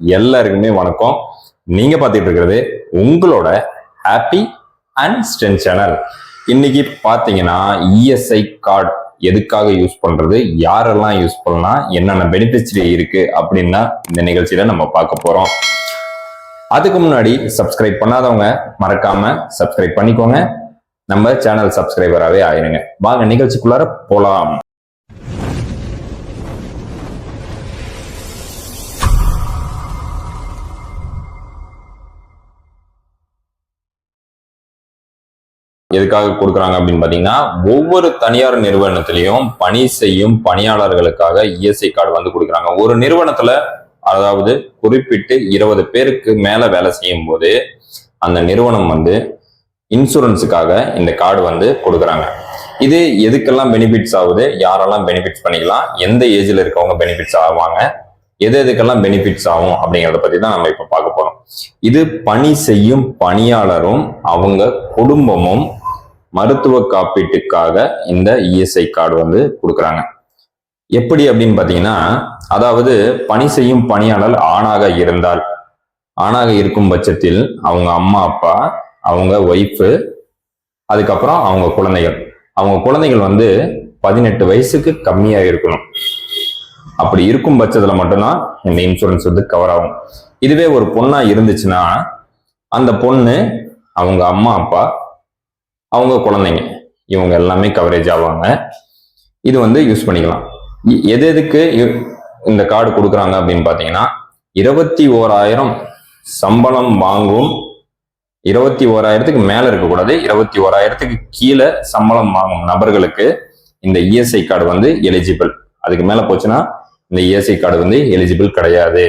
எல்லாருக்குமே வணக்கம். நீங்க பார்த்துட்டு இருக்கிறது உங்களோட ஹாப்பி அண்ட் ஸ்ட்ரென்த் சேனல் இன்னைக்கு பார்த்தீங்கன்னா இஎஸ்ஐ கார்டு எதுக்காக யூஸ் பண்றது யாரெல்லாம் யூஸ் பண்ணலாம் என்னென்ன பெனிஃபிட்ஸ் இருக்கு அப்படின்னா இந்த நிகழ்ச்சியில நம்ம பார்க்க போறோம். அதுக்கு முன்னாடி சப்ஸ்கிரைப் பண்ணாதவங்க மறக்காம சப்ஸ்கிரைப் பண்ணிக்கோங்க. நம்ம சேனல் சப்ஸ்கிரைபராகவே ஆயிருங்க. வாங்க நிகழ்ச்சிக்குள்ளார போலாம். எதுக்காக கொடுக்குறாங்க அப்படின்னு பார்த்தீங்கன்னா ஒவ்வொரு தனியார் நிறுவனத்திலையும் பணி செய்யும் பணியாளர்களுக்காக இஎஸ்ஐ கார்டு வந்து கொடுக்குறாங்க. ஒரு நிறுவனத்துல அதாவது குறிப்பிட்டு இருபது பேருக்கு மேல வேலை செய்யும் போது அந்த நிறுவனம் வந்து இன்சூரன்ஸுக்காக இந்த கார்டு வந்து கொடுக்குறாங்க. இது எதுக்கெல்லாம் பெனிஃபிட்ஸ் ஆகுது? யாரெல்லாம் பெனிஃபிட்ஸ் பண்ணிக்கலாம்? எந்த ஏஜில் இருக்கவங்க பெனிஃபிட்ஸ் ஆவாங்க? எது எதுக்கெல்லாம் பெனிஃபிட்ஸ் ஆகும் அப்படிங்கிறத பற்றி தான் நம்ம இப்போ பார்க்க போகிறோம் இது பணி செய்யும் பணியாளரும் அவங்க குடும்பமும் மருத்துவ காப்பீட்டுக்காக இந்த இஎஸ்ஐ கார்டு வந்து கொடுக்குறாங்க. எப்படி அப்படின்னு பார்த்தீங்கன்னா அதாவது பணி செய்யும் பணியாளர் ஆணாக இருந்தால் ஆணாக இருக்கும் பட்சத்தில் அவங்க அம்மா அப்பா அவங்க ஒய்ஃபு அதுக்கப்புறம் அவங்க குழந்தைகள். அவங்க குழந்தைகள் வந்து பதினெட்டு வயசுக்கு கம்மியாக இருக்கணும். அப்படி இருக்கும் பட்சத்தில் மட்டும்தான் இந்த இன்சூரன்ஸ் வந்து கவர் ஆகும். இதுவே ஒரு பொண்ணா இருந்துச்சுன்னா அந்த பொண்ணு அவங்க அம்மா அப்பா அவங்க குழந்தைங்க. இவங்க எல்லாமே கவரேஜ் ஆவாங்க. இது வந்து யூஸ் பண்ணிக்கலாம். எது எதுக்கு இந்த கார்டு கொடுக்குறாங்க அப்படின்னு பார்த்தீங்கன்னா இருபத்தி ஓராயிரம் சம்பளம் வாங்கும் இருபத்தி ஓராயிரத்துக்கு மேல இருக்கக்கூடாது இருபத்தி ஓராயிரத்துக்கு கீழே சம்பளம் வாங்கும் நபர்களுக்கு இந்த இஎஸ்ஐ கார்டு வந்து எலிஜிபிள் அதுக்கு மேல போச்சுன்னா இந்த இஎஸ்ஐ கார்டு வந்து எலிஜிபிள் கிடையாது.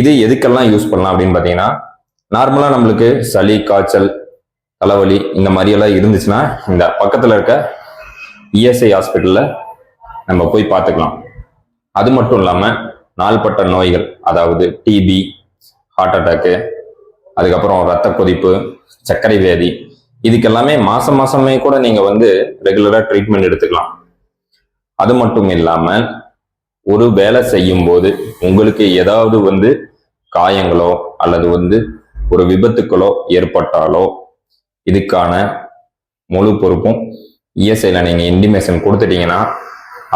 இது எதுக்கெல்லாம் யூஸ் பண்ணலாம் அப்படின்னு பார்த்தீங்கன்னா நார்மலா நம்மளுக்கு சளி காய்ச்சல் தலைவலி இந்த மாதிரியெல்லாம் இருந்துச்சுன்னா இந்த பக்கத்தில் இருக்க இஎஸ்ஐ ஹாஸ்பிட்டலில் நம்ம போய் பார்த்துக்கலாம். அது மட்டும் இல்லாமல் நாள்பட்ட நோய்கள் அதாவது டிபி ஹார்ட் அட்டாக்கு அதுக்கப்புறம் ரத்த கொதிப்பு சர்க்கரை வியாதி இதுக்கெல்லாமே மாசம் மாசமே கூட நீங்க வந்து ரெகுலரா ட்ரீட்மெண்ட் எடுத்துக்கலாம். அது மட்டும் இல்லாம ஒரு வேலை செய்யும் போது உங்களுக்கு ஏதாவது வந்து காயங்களோ அல்லது வந்து ஒரு விபத்துக்களோ ஏற்பட்டாலோ இதுக்கான முழு பொறுப்பும் இஎஸ்ஐயில் நீங்கள் இன்டிமேஷன் கொடுத்துட்டீங்கன்னா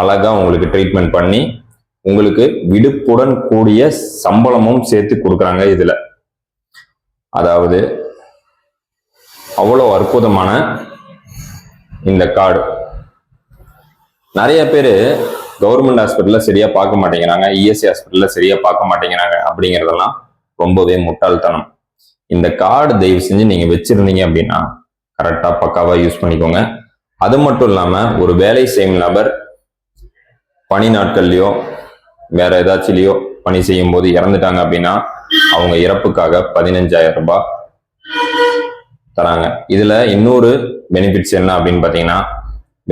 அழகா உங்களுக்கு ட்ரீட்மெண்ட் பண்ணி உங்களுக்கு விடுப்புடன் கூடிய சம்பளமும் சேர்த்து கொடுக்குறாங்க இதில். அதாவது அவ்வளோ அற்புதமான இந்த கார்டு நிறைய பேர் கவர்மெண்ட் ஹாஸ்பிட்டலில் சரியாக பார்க்க மாட்டேங்கிறாங்க இஎஸ்ஐ ஹாஸ்பிட்டலில் சரியாக பார்க்க மாட்டேங்கிறாங்க அப்படிங்கிறதெல்லாம் ரொம்பவே முட்டாள்தனம். இந்த கார்டு தயவு செஞ்சு நீங்க வச்சிருந்தீங்க அப்படின்னா கரெக்டா பக்காவா யூஸ் பண்ணிக்கோங்க. அது மட்டும் இல்லாம ஒரு வேலை செய்யும் நபர் பணி நாட்கள்லயோ வேற ஏதாச்சுலயோ பணி செய்யும் போது இறந்துட்டாங்க அப்படின்னா அவங்க இறப்புக்காக பதினஞ்சாயிரம் ரூபாய் தராங்க. இதுல இன்னொரு பெனிஃபிட்ஸ் என்ன அப்படின்னு பாத்தீங்கன்னா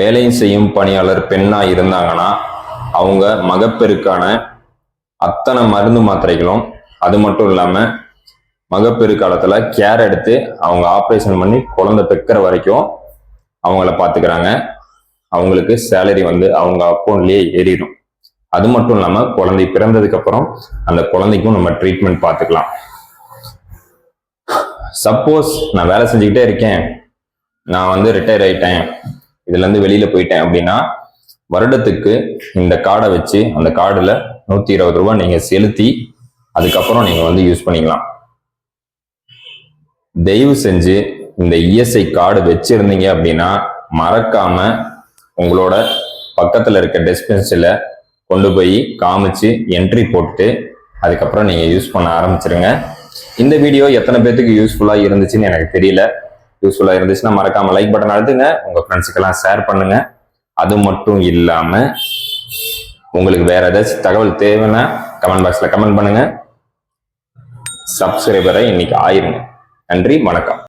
வேலையும் செய்யும் பணியாளர் பெண்ணா இருந்தாங்கன்னா அவங்க மகப்பெருக்கான அத்தனை மருந்து மாத்திரைகளும் அது மட்டும் இல்லாம மகப்பேறு காலத்துல கேர் எடுத்து அவங்க ஆப்ரேஷன் பண்ணி குழந்தை பெக்கிற வரைக்கும் அவங்கள பாத்துக்கிறாங்க. அவங்களுக்கு சேலரி வந்து அவங்க அக்கௌண்ட்லயே ஏறிடும். அது மட்டும் இல்லாம குழந்தை பிறந்ததுக்கு அப்புறம் அந்த குழந்தைக்கும் நம்ம ட்ரீட்மெண்ட் பார்த்துக்கலாம் சப்போஸ் நான் வேலை செஞ்சுக்கிட்டே இருக்கேன். நான் வந்து ரிட்டையர் ஆயிட்டேன். இதுல இருந்து வெளியில போயிட்டேன் அப்படின்னா வருடத்துக்கு இந்த கார்டை வச்சு அந்த கார்டுல நூத்தி இருபது ரூபாய் நீங்க செலுத்தி அதுக்கப்புறம் நீங்க வந்து யூஸ் பண்ணிக்கலாம். தயவு செஞ்சு இந்த இஎஸ்ஐ கார்டு வச்சிருந்தீங்க அப்படின்னா மறக்காம உங்களோட பக்கத்தில் இருக்க டிஸ்பென்சரியில் கொண்டு போய் காமிச்சு என்ட்ரி போட்டு அதுக்கப்புறம் நீங்கள் யூஸ் பண்ண ஆரம்பிச்சிருங்க. இந்த வீடியோ எத்தனை பேர்த்துக்கு யூஸ்ஃபுல்லாக இருந்துச்சுன்னு எனக்கு தெரியல. யூஸ்ஃபுல்லாக இருந்துச்சுன்னா மறக்காமல் லைக் பட்டன் அழுத்துங்க. உங்கள் ஃப்ரெண்ட்ஸுக்கெல்லாம் ஷேர் பண்ணுங்கள் அது மட்டும் இல்லாமல் உங்களுக்கு வேற ஏதாச்சும் தகவல் தேவைன்னா கமெண்ட் பாக்ஸில் கமெண்ட் பண்ணுங்கள் சப்ஸ்கிரைபரை இன்னைக்கு ஆயிருங்க. நன்றி வணக்கம்.